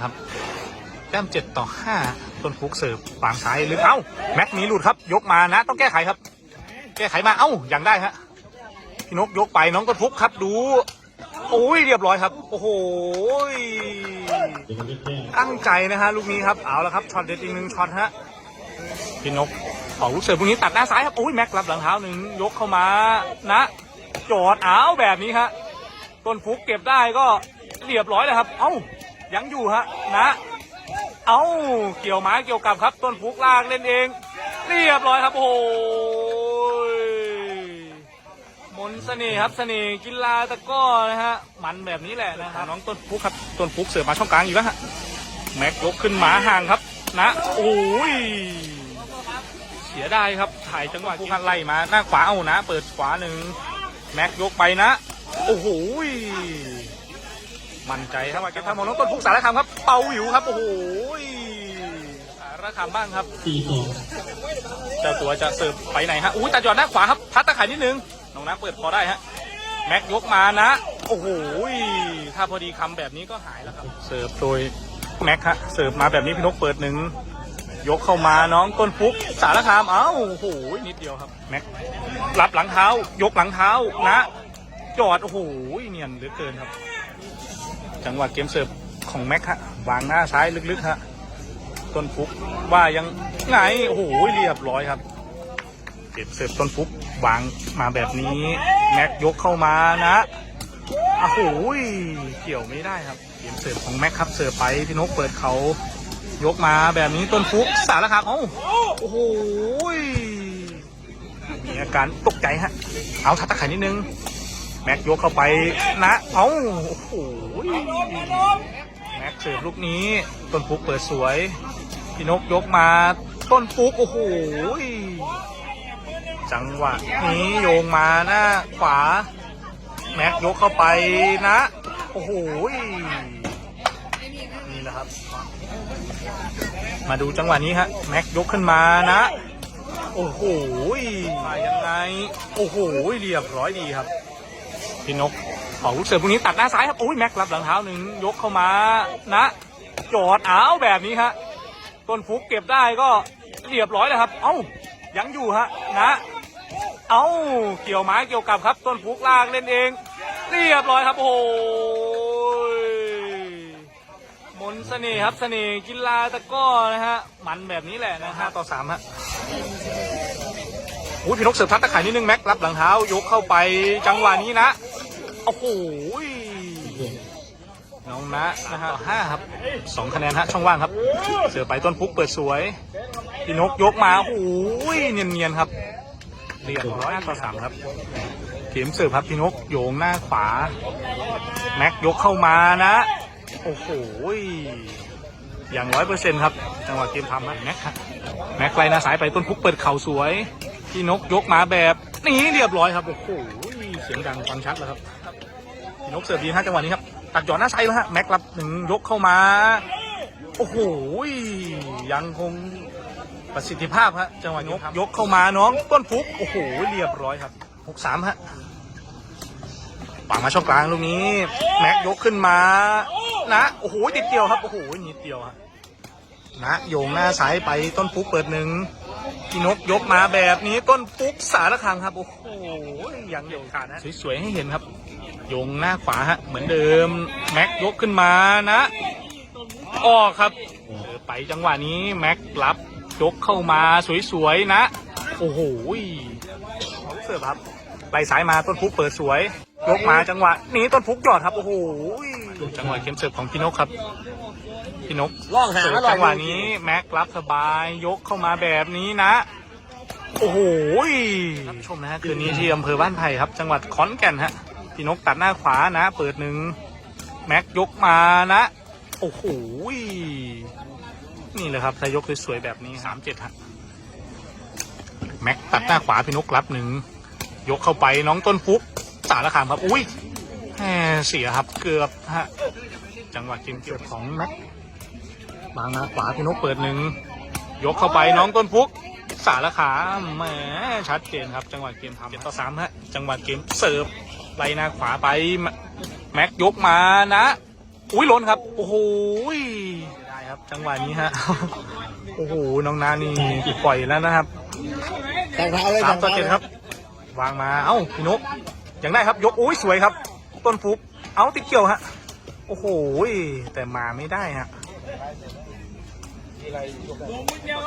ครับแต้มเจ็ดต่อห้าต้นฟุกเสิร์ฟฝั่งซ้ายลึกเอ้าแม็กมีหลุดครับ ยกมานะ ต้องแก้ไขครับ แก้ไขมาเอ้ายังได้ฮะพี่นกยกไปน้องต้นฟุกครับ ดูโอ้ยเรียบร้อยครับ โอ้โหตั้งใจนะฮะลูกนี้ครับเอาละครับช็อตเด็ดอีกหนึ่งช็อตฮะพี่นกออกลูกเสิร์ฟลูกนี้ตัดหน้าซ้ายครับโอ้ยแม็กรับหลังเท้าหนึ่งยกเข้ามานะจอดเอาแบบนี้ฮะต้นฟุกเก็บได้ก็เรียบร้อยเลยครับ เอ้า ยังอยู่ฮะนะ เอาเกี่ยวไม้เกี่ยวกับครับ ต้นฟุกลากเล่นเอง เรียบร้อยครับโอ้ยมนต์เสน่ห์ครับเสน่ห์กีฬาตะกร้อนะฮะมันแบบนี้แหละนะครับน้องต้นฟุกครับต้นฟุกเสือมาช่องกลางอยู่แล้วฮะแม็กยกขึ้นหมาห่างครับ นะโอ้ยเสียดายครับถ่ายจังหวะที่ไล่มาหน้าขวาเอานะ เปิดขวาหนึ่งแม็กยกไปนะ โอ้โห มั่นใจครับว่าจะทำของน้องต้นพุกสารคามครับเป่าหิวครับโอ้โหสารคามบ้างครับสี่สองเจ้าตัวจะเสิร์ฟไปไหนฮะอุ้ยตัดหยอดหน้าขวาครับพัดตะไคร่นิดนึงน้องน้ำเปิดพอได้ฮะแม็กยกมานะ โอ้โหถ้าพอดีคำแบบนี้ก็หายแล้วครับ เสิร์ฟโดยแม็กฮะเสิร์ฟมาแบบนี้พี่นกเปิดหนึ่งยกเข้ามาน้องต้นฟุกสารคามเอ้าโอ้โหนิดเดียวครับแม็กรับหลังเท้า ยกหลังเท้านะ จอดโอ้โหเนียนเหลือเกินครับ จังหวะเกมเสิร์ฟของแม็กฮะวางหน้าซ้ายลึกๆฮะต้นฟุกว่ายังไงโอ้โหเรียบร้อยครับเก็บเสิร์ฟต้นฟุกวางมาแบบนี้แม็กยกเข้ามานะโอ้โหเกี่ยวไม่ได้ครับเกมเสิร์ฟของแม็กครับเสิร์ฟไปพี่นกเปิดเขายกมาแบบนี้ต้นฟุกสารครับเอ้าโอ้โหมีอาการตกใจฮะเอาทัดตะไคร่นิดนึง แม็กยกเข้าไปนะ เอ้าโอ้โหแม็กเสิร์ฟลูกนี้ ต้นฟุกเปิดสวย พี่นกยกมา ต้นฟุกโอ้โหจังหวะนี้โยงมาหน้าขวา แม็กยกเข้าไปนะ โอ้โหนี่แหละครับ มาดูจังหวะนี้ฮะ แม็กยกขึ้นมานะ โอ้โหยังไง โอ้โห เรียบร้อยดีครับ พี่นกของลูกเสือพวกนี้ตัดหน้าซ้ายครับโอ้ยแม็กรับหลังเท้าหนึ่งยกเข้ามานะจอดเอาแบบนี้ฮะต้นฟุกเก็บได้ก็เรียบร้อยเลยครับ เอ้ายังอยู่ฮะนะเอ้าเกี่ยวไม้เกี่ยวกับครับต้นฟุกลากเล่นเอง เรียบร้อยครับโอ้ยมนเสน่ห์ครับเสน่ห์กีฬาตะก้อนะฮะมันแบบนี้แหละนะฮะต่อสามฮะอุ้ยพี่นกเสิร์ฟทัดตะไคร่นิดนึงแม็กรับหลังเท้ายกเข้าไปจังหวะนี้นะ โอ้โหน้องนะนะฮะห้าครับสองคะแนนฮะช่องว่างครับ เสือไปต้นพุกเปิดสวยพี่นกยกมาโอ้โหเนียนๆครับเรียบร้อยต่อสามครับเข็มเสิร์ฟครับพี่นกโยงหน้าขวา แม็กยกเข้ามานะ โอ้โหอย่างร้อยเปอร์เซ็นต์ครับจังหวะเกมทำฮะแม็กฮะแม็กไล่หน้าสายไปต้นพุกเปิดเข่าสวยพี่นกยกมาแบบนี้เรียบร้อยครับโอ้โหเสียงดังฟังชัดแล้วครับ พี่นกเสิร์ฟดีฮะจังหวะนี้ครับตัดหยอดหน้าไซด์แล้วฮะแม็กรับหนึ่งยกเข้ามา โอ้โหยังคงประสิทธิภาพฮะจังหวะยกยกเข้ามาน้องต้นฟุกโอ้โหเรียบร้อยครับหกสามฮะปังมาช่องกลางลูกนี้ แม็กยกขึ้นมา นะ โอ้โหนิดเดียวครับ โอ้โหนิดเดียวฮะ นะโยงหน้าซ้ายไปต้นฟุกเปิดหนึ่งพี่นกยกมาแบบนี้ต้นปุ๊กสารคามครับโอ้โหยังเดี่ยวขาดนะสวยๆให้เห็นครับ โยงหน้าขวาฮะเหมือนเดิมแม็กยกขึ้นมานะออกครับเออไปจังหวะนี้แม็กรับยกเข้ามาสวยๆนะ โอ้โหเสิร์ฟครับไล่สายมาต้นฟุกเปิดสวยยกมาจังหวะนี้ต้นฟุกหยอดครับ โอ้โห จังหวะเข้มเสิร์ฟของพี่นกครับ พี่นกล่องหางเสิร์ฟอร่อยจังหวะนี้แม็กรับสบายยกเข้ามาแบบนี้นะ โอ้โหท่านผู้ชมนะฮะคืนนี้ที่อำเภอบ้านไผ่ครับ จังหวัดขอนแก่นฮะ พี่นกตัดหน้าขวานะ เปิดหนึ่งแม็กยกมานะ โอ้โหนี่เลยครับถ้ายกสวยๆแบบนี้สามเจ็ดฮะแม็กตัดหน้าขวาพี่นกรับหนึ่งยกเข้าไปน้องต้นฟุกสารคามครับ อุ้ย แหมเสียครับเกือบฮะจังหวะเกมเกือบของแม็กบางนาขวาพี่นกเปิดหนึ่งยกเข้าไปน้องต้นฟุก สารขาแหมชัดเจนครับ จังหวะเกมทำเจ็ดต่อสามฮะจังหวะเกมเสิร์ฟไล่หน้าขวาไปแม็กยกมานะ อุ้ยล้นครับ โอ้โหครับ จังหวะนี้ฮะโอ้โหน้องนานี่ปล่อยแล้วนะครับทางเท้าเลยสามต่อเจ็ดครับ วางมาเอ้าพี่นกยังได้ครับยกอุ้ยสวยครับ ต้นฟุกเอ้าติดเกี่ยวฮะ โอ้โหแต่มาไม่ได้ฮะ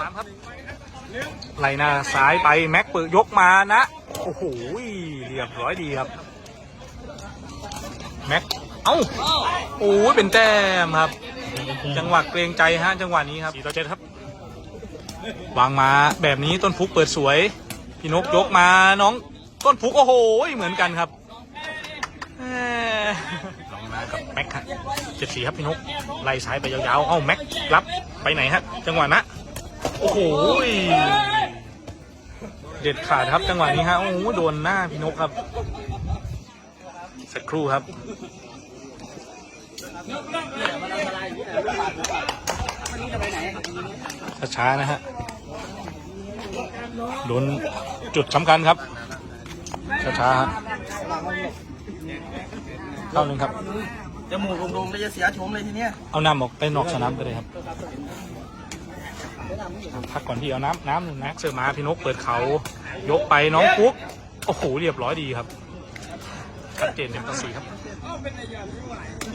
สามครับไหลหน้าซ้ายไปแม็กเปิดยกมานะ โอ้โหเรียบร้อยดีครับ แม็ก เอ้า โอ้ยเป็นแต้มครับ จังหวะเกรงใจฮะจังหวะนี้ครับสี่ต่อเจ็ดครับ วางมาแบบนี้ต้นฟุกเปิดสวย พี่นกยกมาน้องต้นฟุกโอ้โหเหมือนกันครับแหม่ ลองมากับแม็กฮะเจ็ดสี่ครับพี่นกไล่ซ้ายไปยาวๆ เอ้าแม็กรับไปไหนฮะ จังหวะนะโอ้โหเด็ดขาดครับจังหวะนี้ฮะโอ้โหโดนหน้าพี่นกครับ สักครู่ครับช้าๆนะฮะโดนจุดสำคัญครับช้าๆฮะ เข้าหนึ่งครับ จมูกโด่งๆแล้วจะเสียชมเลยทีเนี้ยเอาน้ำออกไปนอกสนามไปเลยครับพักก่อนที่เอาน้ำน้ำหนึ่งนะเสือมาพี่นกเปิดเขา ยกไปน้องปุ๊ก โอ้โหเรียบร้อยดีครับชัดเจนเต็มต่อสี่ครับ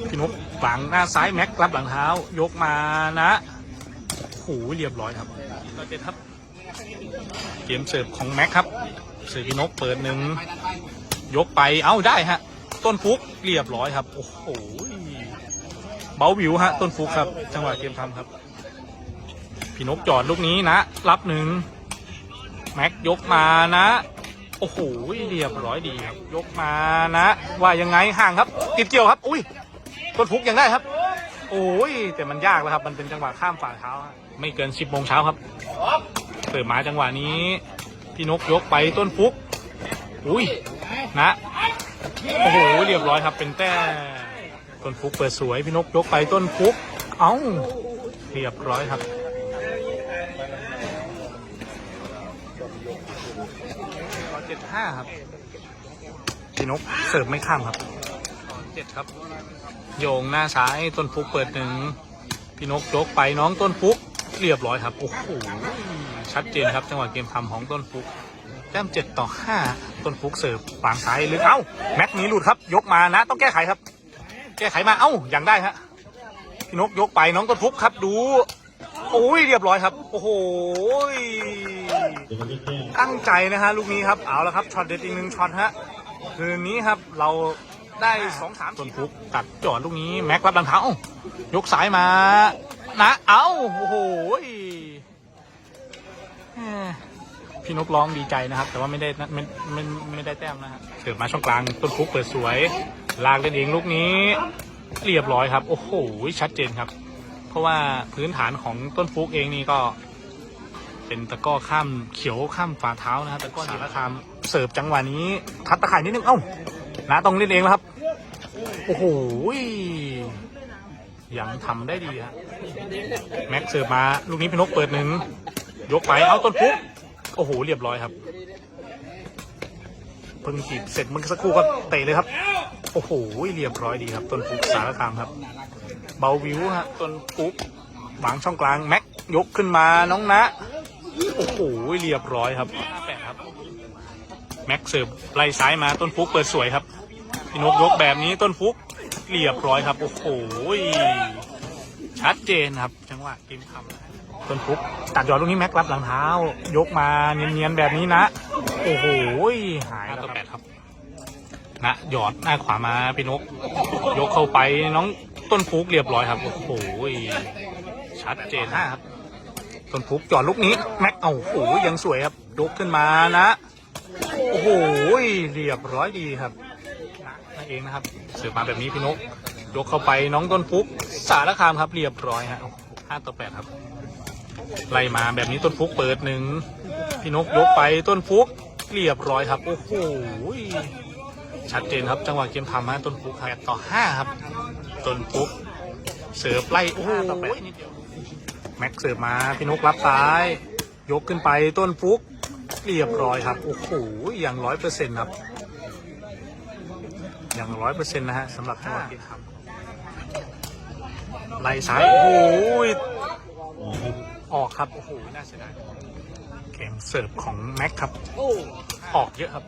พี่นกฝังหน้าซ้ายแม็กรับหลังเท้า ยกมานะโอ้โหเรียบร้อยครับต่อเจ็ดครับ เกมเสิร์ฟของแม็กครับเสิร์ฟพี่นกเปิดหนึ่งยกไป เอ้าได้ฮะ ต้นฟุกเรียบร้อยครับ โอ้โหเบาวิวฮะ ต้นฟุกครับ จังหวะเกมทำครับ พี่นกจอดลูกนี้นะ รับหนึ่งแม็กยกมานะ โอ้โหเรียบร้อยดีครับ ยกมานะ ว่ายังไงห่างครับ ติดเกี่ยวครับ อุ้ยต้นฟุกยังได้ครับ โอ้ยแต่มันยากแล้วครับ มันเป็นจังหวะข้ามฝ่าเท้าไม่เกินสิบโมงเช้าครับเปิดมาจังหวะนี้ พี่นกยกไปต้นฟุก อุ้ยนะ โอ้โหเรียบร้อยครับเป็นแต้มต้นฟุกเปิดสวยพี่นกยกไปต้นฟุก เอ้าเรียบร้อยครับเจ็ดห้าครับพี่นกเสิร์ฟไม่ข้ามครับเจ็ดครับ โยงหน้าซ้ายต้นฟุกเปิดหนึ่งพี่นกยกไปน้องต้นฟุก เรียบร้อยครับโอ้โหชัดเจนครับจังหวะเกมทำของต้นฟุก แต้มเจ็ดต่อห้าต้นฟุกเสิร์ฟวางซ้ายลึกเอ้าแม็กนี้หลุดครับ ยกมานะ ต้องแก้ไขครับ แก้ไขมาเอ้ายังได้ฮะพี่นกยกไปน้องต้นฟุกครับดูโอ้ยเรียบร้อยครับ โอ้โหตั้งใจนะฮะลูกนี้ครับเอาละครับช็อตเด็ดอีกหนึ่งช็อตฮะคืนนี้ครับเราได้สองสามต้นฟุกตัดจอดลูกนี้แม็กรับดังเท้าเอ้ายกสายมานะเอ้าโอ้โห พี่นกร้องดีใจนะครับ แต่ว่าไม่ได้ไม่ไม่ไม่ได้แต้มนะฮะเสิร์ฟมาช่องกลางต้นฟุกเปิดสวย ลากเล่นเองลูกนี้ เรียบร้อยครับ โอ้โหชัดเจนครับ เพราะว่าพื้นฐานของต้นฟุกเองนี่ก็ เป็นตะก้อข้ามเขียวข้ามฝ่าเท้านะครับตะก้อสารคามเสิร์ฟจังหวะนี้ ทัดตะข่ายนิดนึงเอ้านะต้องเล่นเองแล้วครับ โอ้โหยังทำได้ดีฮะแม็กเสิร์ฟมาลูกนี้พี่นกเปิดหนึ่งยกไปเอาต้นฟุก โอ้โหเรียบร้อยครับเพิ่งจีบเสร็จเมื่อสักครู่ก็เตะเลยครับ โอ้โหเรียบร้อยดีครับต้นฟุกสารคามครับ เบาวิวฮะต้นฟุกวางช่องกลางแม็กยกขึ้นมาน้องนะ โอ้โหเรียบร้อยครับแปดครับ แม็กเสิร์ฟไล่ซ้ายมาต้นฟุกเปิดสวยครับพี่นกยกแบบนี้ต้นฟุกเรียบร้อยครับ โอ้โหชัดเจนครับ จังหวะเกมคำ ต้นฟุกตัดยอดลูกนี้แม็กรับหลังเท้า ยกมาเนียนๆแบบนี้นะ โอ้โหหายแล้วแปดครับนะหยอดหน้าขวามาพี่นก ยกเข้าไปน้องต้นฟุกเรียบร้อยครับ โอ้โหชัดเจนมากครับ ต้นฟุกจอดลูกนี้แม็กเอาโอ้โหยังสวยครับยกขึ้นมานะ โอ้โหเรียบร้อยดีครับนะนั่นเองนะครับเสือมาแบบนี้พี่นก ยกเข้าไปน้องต้นฟุกสารคามครับ เรียบร้อยฮะห้าต่อแปดครับ ไล่มาแบบนี้ต้นฟุกเปิดหนึ่งพี่นกยกไปต้นฟุกเรียบร้อยครับ โอ้โหชัดเจนครับจังหวะเกมทำฮะต้นฟุกแปดต่อห้าครับต้นฟุกเสิร์ฟไล่โอ้โหแม็กเสิร์ฟมาพี่นกรับซ้าย ยกขึ้นไปต้นฟุกเรียบร้อยครับโอ้โหอย่างร้อยเปอร์เซ็นต์ครับอย่างร้อยเปอร์เซ็นต์นะฮะสำหรับจังหวะที่ทำไล่ซ้ายโอ้โห ออกครับ โอ้โห น่าเสียดายเกมเสิร์ฟของแม็กครับออกเยอะครับ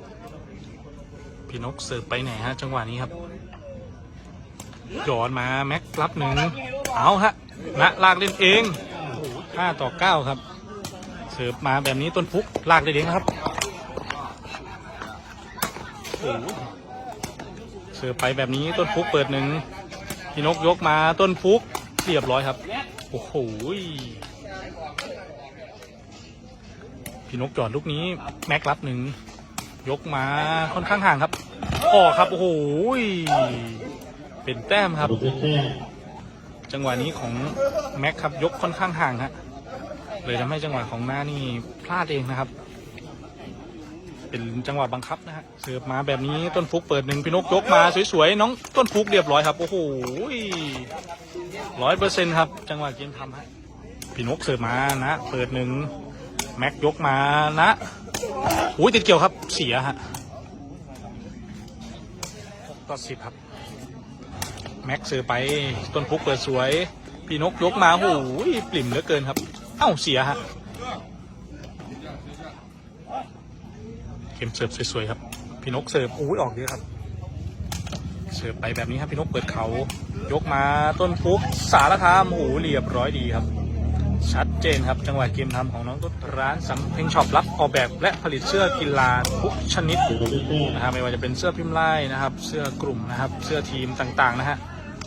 พี่นกเสิร์ฟไปไหนฮะ จังหวะนี้ครับหยอนมาแม็กรับหนึ่งเอาฮะนะลากเล่นเองห้าต่อเก้าครับ เสิร์ฟมาแบบนี้ต้นพุกลากได้เองครับโอ้โหเสิร์ฟไปแบบนี้ต้นพุกเปิดหนึ่งพี่นกยกมาต้นพุกเรียบร้อยครับ โอ้โห พี่นกจอดลูกนี้แม็กรับหนึ่งยกมาค่อนข้างห่างครับออกครับโอ้โหเป็นแต้มครับ จังหวะนี้ของแม็กครับยกค่อนข้างห่างฮะเลยทำให้จังหวะของหน้านี่พลาดเองนะครับ เป็นจังหวะบังคับนะฮะเสิร์ฟมาแบบนี้ต้นฟุกเปิดหนึ่งพี่นกยกมาสวยๆน้องต้นฟุกเรียบร้อยครับโอ้โหร้อยเปอร์เซ็นต์ครับ จังหวะเกมทำฮะพี่นกเสิร์ฟมานะ เปิดหนึ่ง แม็กยกมานะอุ้ยติดเกี่ยวครับเสียฮะต่อสิบครับ แม็กซื้อไปต้นพุกเปิดสวย พี่นกยกมาโอ้โหปริ่มเหลือเกินครับ เอ้าเสียฮะเกมเสิร์ฟสวยๆครับ พี่นกเสิร์ฟโอ้ยออกเยอะครับ เสิร์ฟไปแบบนี้ครับพี่นกเปิดเขา ยกมาต้นพุกสารคามโอ้โหเรียบร้อยดีครับ ชัดเจนครับจังหวะเกมทำของน้องตุ๊ดร้านสำเพ็งช็อปรับออกแบบและผลิตเสื้อกีฬาทุกชนิดนะครับไม่ว่าจะเป็นเสื้อพิมพ์ไล่นะครับ เสื้อกลุ่มนะครับ เสื้อทีมต่างๆนะฮะ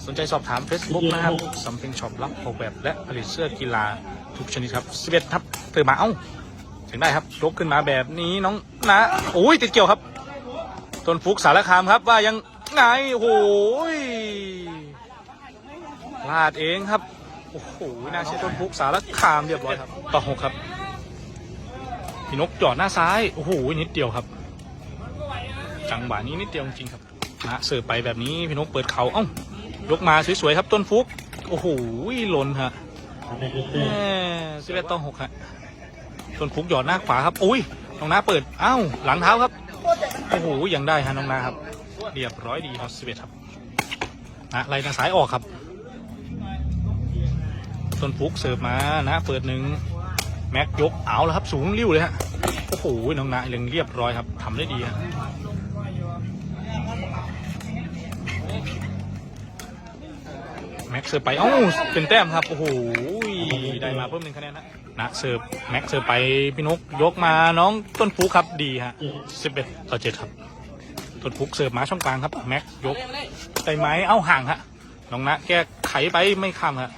สนใจสอบถาม Facebook นะครับสำเพ็งช็อปรับออกแบบและผลิตเสื้อกีฬาทุกชนิดครับ11ครับเติมมาเอ้าถึงได้ครับยกขึ้นมาแบบนี้น้องนะโอ้ยติดเกี่ยวครับต้นฟุกสารคามครับว่ายังไงโอ้โหพลาดเองครับ โอ้โหน่าเชื่อต้นพุกสารคามเรียบร้อยครับต่อหกครับพี่นกจอดหน้าซ้ายโอ้โหนิดเดียวครับ จังหวะนี้นิดเดียวจริงครับนะเสิร์ฟไปแบบนี้พี่นกเปิดเขาเอ้ายกมาสวยๆครับต้นฟุกโอ้โหหล่นฮะสิบเอ็ดต่อหกฮะต้นฟุกหยอดหน้าขวาครับอุ้ยน้องน้าเปิดเอ้าหลังเท้าครับโอ้โหยังได้ฮะน้องนาครับ เรียบร้อยดีครับสิบเอ็ดครับนะไล่ทางซ้ายออกครับ ต้นฟุกเสิร์ฟมานะ เปิดหนึ่งแม็กยกเอาแล้วครับ สูงริ้วเลยฮะโอ้โหน้องนาเรียงเรียบร้อยครับทำได้ดีฮะแม็กเสิร์ฟไปเอ้าเป็นแต้มครับโอ้โหได้มาเพิ่มหนึ่งคะแนนนะนะเสิร์ฟแม็กเสิร์ฟไปพี่นกยกมาน้องต้นฟุกครับดีฮะสิบเอ็ดต่อเจ็ดครับต้นฟุกเสิร์ฟมาช่องกลางครับแม็กยกได้ไหมเอ้าห่างฮะน้องนะแก้ไขไปไม่ข้ามฮะ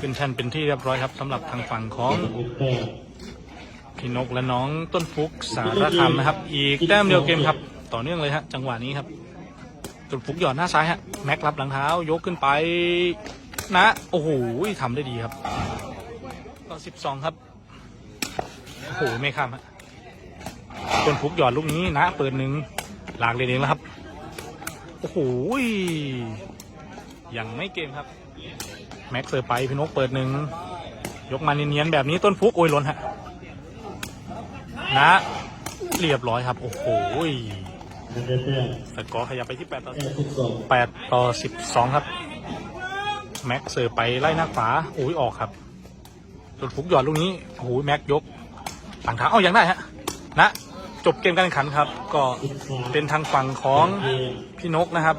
ขึ้นแท่นเป็นที่เรียบร้อยครับสำหรับทางฝั่งของพี่นกและน้องต้นฟุกสารคามนะครับ อีกแต้มเดียวเกมครับ ต่อเนื่องเลยฮะจังหวะนี้ครับต้นฟุกหยอดหน้าซ้ายฮะแม็กรับหลังเท้ายกขึ้นไปนะโอ้โหทำได้ดีครับก็สิบสองครับโอ้โหไม่ข้ามฮะต้นฟุกหยอดลูกนี้นะ เปิดหนึ่งหลากเลยเองแล้วครับโอ้โหยังไม่เกมครับ แม็กเซอร์ไปพี่นกเปิดหนึ่งยกมาเนียนๆแบบนี้ต้นฟุกโอ้ยล้นฮะนะ เรียบร้อยครับ โอ้โหสกอร์ขยับไปที่8ต่อ8ต่อ 12 ครับ แม็กเสิร์ฟไปไล่หน้าขวาโอ้ยออกครับต้นฟุกหยอดลูกนี้โอ้โหแม็กยกต่างเท้าเอายังได้ฮะนะ จบเกมการแข่งขันครับ ก็เป็นทางฝั่งของพี่นกนะครับ